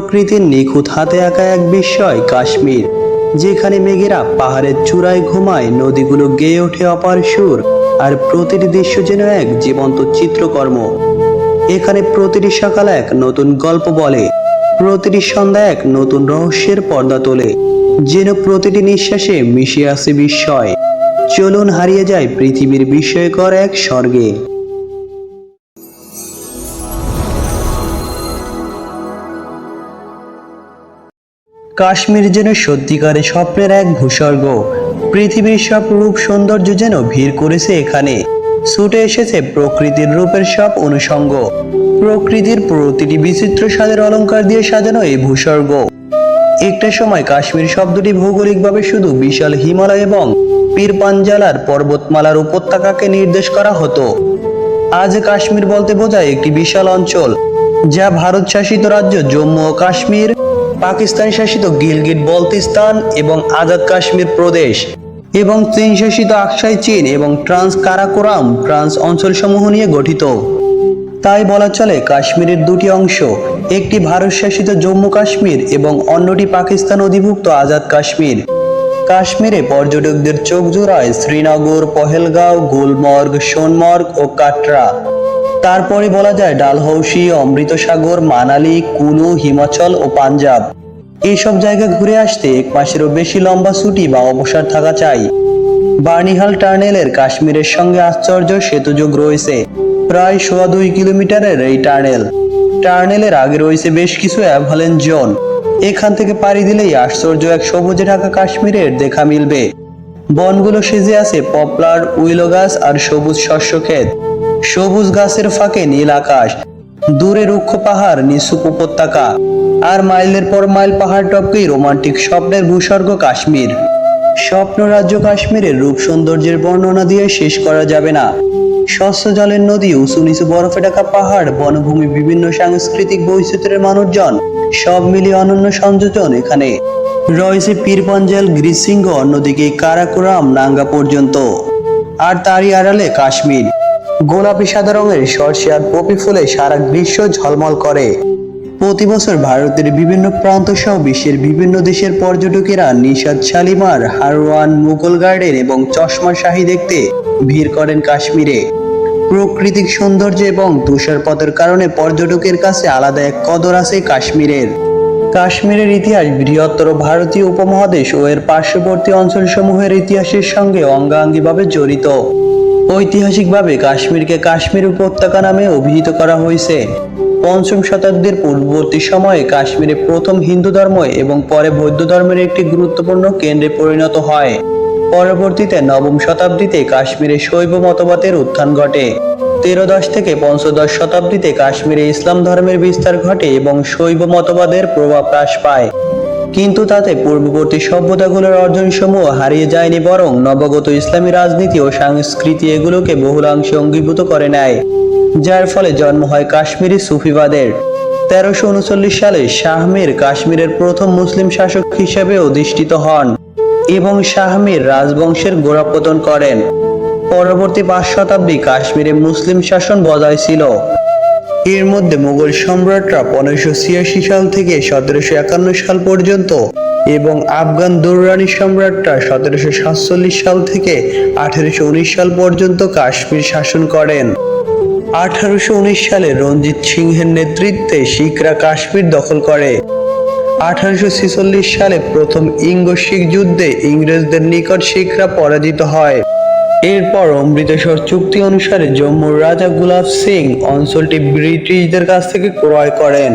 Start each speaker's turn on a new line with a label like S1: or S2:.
S1: প্রকৃতির নিখুঁত হাতে আঁকা এক বিস্ময় কাশ্মীর, যেখানে মেঘেরা পাহাড়ের চূড়ায় ঘুমায়, নদীগুলো গেয়ে ওঠে অপার সুর, আর প্রতিটি দৃশ্য যেন এক জীবন্ত চিত্রকর্ম। এখানে প্রতিটি সকাল এক নতুন গল্প বলে, প্রতিটি সন্ধ্যা এক নতুন রহস্যের পর্দা তোলে, যেন প্রতিটি নিঃশ্বাসে মিশে আসে বিস্ময়। চলুন হারিয়ে যায় পৃথিবীর বিস্ময়কর এক স্বর্গে। কাশ্মীর যেন সত্যিকারে স্বপ্নের এক ভূস্বর্গ। পৃথিবীর সব রূপ সৌন্দর্য যেন ভিড় করেছে এখানে। ছুটে এসেছে প্রকৃতির রূপের সব অনুষঙ্গ। প্রকৃতির প্রতিটি বিচিত্র স্বাদের অলঙ্কার দিয়ে সাজানো এই ভূস্বর্গ। একটা সময় কাশ্মীর শব্দটি ভৌগোলিকভাবে শুধু বিশাল হিমালয় এবং পীর পাঞ্জালার পর্বতমালার উপত্যকাকে নির্দেশ করা হতো। আজ কাশ্মীর বলতে বোঝায় একটি বিশাল অঞ্চল, যা ভারত শাসিত রাজ্য জম্মু ও কাশ্মীর পাকিস্তান শাসিত গিলগিট বলতিস্তান এবং আজাদ কাশ্মীর প্রদেশ এবং চীন শাসিত আকসাই চীন এবং ট্রান্স কারাকোরাম ট্রান্স অঞ্চলসমূহ নিয়ে গঠিত। তাই বলা চলে কাশ্মীরের দুটি অংশ, একটি ভারত শাসিত জম্মু কাশ্মীর এবং অন্যটি পাকিস্তান অধিভুক্ত আজাদ কাশ্মীর। কাশ্মীরে পর্যটকদের চোখ জোড়ায় শ্রীনগর, পহেলগাঁও, গুলমর্গ, সোনমর্গ ও কাটরা। তারপরে বলা যায় ডালহৌসি, অমৃতসাগর, মানালি, কুলু, হিমাচল ও পাঞ্জাব। এইসব জায়গা ঘুরে আসতে এক মাসেরও বেশি লম্বা ছুটি বা অবসর থাকা চাই। বার্নিহাল টার্নেলের কাশ্মীরের সঙ্গে আশ্চর্য সেতুযোগ রয়েছে। প্রায় সোয়া দুই কিলোমিটারের এই টার্নেল। টার্নেলের আগে রয়েছে বেশ কিছু অ্যাভালেন জোন। এখান থেকে পাড়ি দিলেই আশ্চর্য এক সবুজে ঢাকা কাশ্মীরের দেখা মিলবে। বনগুলো সেজে আছে পপলার উইলো গাছ আর সবুজ শস্য ক্ষেত সবুজ গাছের ফাঁকে নীল আকাশ, দূরে রুক্ষ পাহাড় নিশুক উপত্যকা, আর মাইলের পর মাইল পাহাড় টপকেই রোমান্টিক স্বপ্নের ভূস্বর্গ কাশ্মীর। স্বপ্ন রাজ্য কাশ্মীরের রূপ সৌন্দর্যের বর্ণনা দিয়ে শেষ করা যাবে না। স্বচ্ছ জলের নদী, উঁচু নিচু বরফে ঢাকা পাহাড়, বনভূমি বিভিন্ন সাংস্কৃতিক বৈচিত্র্যের মানুষজন, সব মিলিয়ে অনন্য সংযোজন এখানে। রয়েছে পীরপঞ্জেল গ্রিসিংহ অন্যদিকে কারাকোরাম, নাঙ্গা পর্যন্ত। আর তারই আড়ালে কাশ্মীর। গোলাপি সাদা রঙের সর্ষে আর পপি ফুলে সারা গ্রীষ্ম ঝলমল করে। প্রতি বছর ভারতের বিভিন্ন প্রান্ত সহ বিশ্বের বিভিন্ন দেশের পর্যটকেরা নিশাদ শালিমার, হারওয়ান মুঘল গার্ডেন এবং চশমা শাহী দেখতে ভিড় করেন কাশ্মীরে। প্রাকৃতিক সৌন্দর্য এবং তুষারপাতের কারণে পর্যটকের কাছে আলাদা এক কদর আছে কাশ্মীরের। কাশ্মীরের ইতিহাস বৃহত্তর ভারতীয় উপমহাদেশ ও এর পার্শ্ববর্তী অঞ্চলসমূহের ইতিহাসের সঙ্গে অঙ্গাঙ্গিভাবে জড়িত। ঐতিহাসিকভাবে কাশ্মীরকে কাশ্মীর উপত্যকা নামে অভিহিত করা হয়েছে। পঞ্চম শতাব্দীর পূর্ববর্তী সময়ে কাশ্মীরে প্রথম হিন্দু ধর্ম এবং পরে বৌদ্ধ ধর্মের একটি গুরুত্বপূর্ণ কেন্দ্রে পরিণত হয়। পরবর্তীতে নবম শতাব্দীতে কাশ্মীরে শৈব মতবাদের উত্থান ঘটে। তেরোদশ থেকে পঞ্চদশ শতাব্দীতে কাশ্মীরে ইসলাম ধর্মের বিস্তার ঘটে এবং শৈব মতবাদের প্রভাব হ্রাস পায়। কিন্তু তাতে পূর্ববর্তী সভ্যতাগুলোর অর্জনসমূহ হারিয়ে যায়নি বরং নবগত ইসলামী রাজনীতি ও সংস্কৃতি এগুলোকে বহুলাংশে অঙ্গীভূত করে নেয়, যার ফলে জন্ম হয় কাশ্মীরি সুফিবাদের। তেরোশো উনচল্লিশ সালে শাহমীর কাশ্মীরের প্রথম মুসলিম শাসক হিসেবে অধিষ্ঠিত হন এবং শাহমীর রাজবংশের গোড়াপতন করেন। পরবর্তী পাঁচ শতাব্দী কাশ্মীরে মুসলিম শাসন বজায় ছিল। এর মধ্যে মুঘল সম্রাটরা পনেরোশো ছিয়াশি সাল থেকে সতেরোশো একান্ন সাল পর্যন্ত এবং আফগান দুররানি সম্রাটরা সতেরোশো সাতচল্লিশ সাল থেকে আঠারোশো উনিশ সাল পর্যন্ত কাশ্মীর শাসন করেন। আঠারোশো উনিশ সালে রঞ্জিত সিংহের নেতৃত্বে শিখরা কাশ্মীর দখল করে। আঠারোশো ছেচল্লিশ সালে প্রথম ইঙ্গ শিখ যুদ্ধে ইংরেজদের নিকট শিখরা পরাজিত হয়। এরপর অমৃতসর চুক্তি অনুসারে জম্মুর রাজা গুলাব সিং অঞ্চলটি ব্রিটিশদের কাছ থেকে ক্রয় করেন।